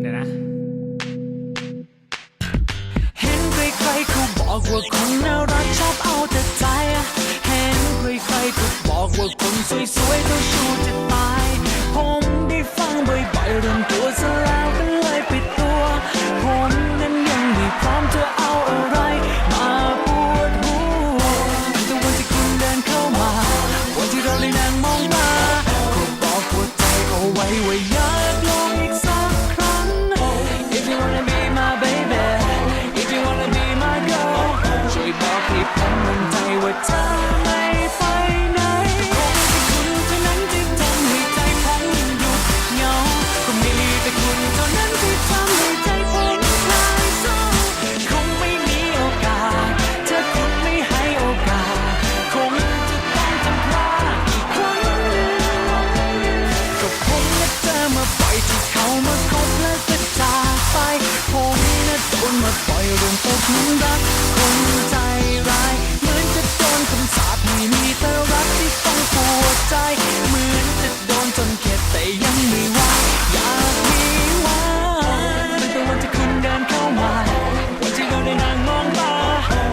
เดี๋นะ เห็ใครเขาบอกว่าคนน่ารักชอบเอาแต่ใจ เห็นใครๆก็บอกว่าคนสวยๆเจ้งชูจะตาย ผมได้ฟังบ่อยๆเรื่องาปล่อยที่เขามาคบและก็จากไปผมนะโดนมาปล่อยรวมตกลุมรักคนใจร้าย เหมือนจะโดนคำสาปที่มีแต่รักที่ต้องปวดใจ เหมือนจะโดนจนเข็ดแต่ยังไม่วายอยากมีวังเมื่อวันที่คุณเดินเข้ามาวันที่เราได้นั่งมองตา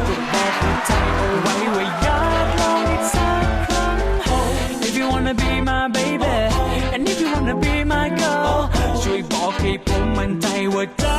ก็บอกหัใจเอาไว้ไว้อยากลองอีกสักครั้ง If you wanna be my baby And if you wanna be my girl ช่วยบอกให้ผมมั่นใจว่าเธอ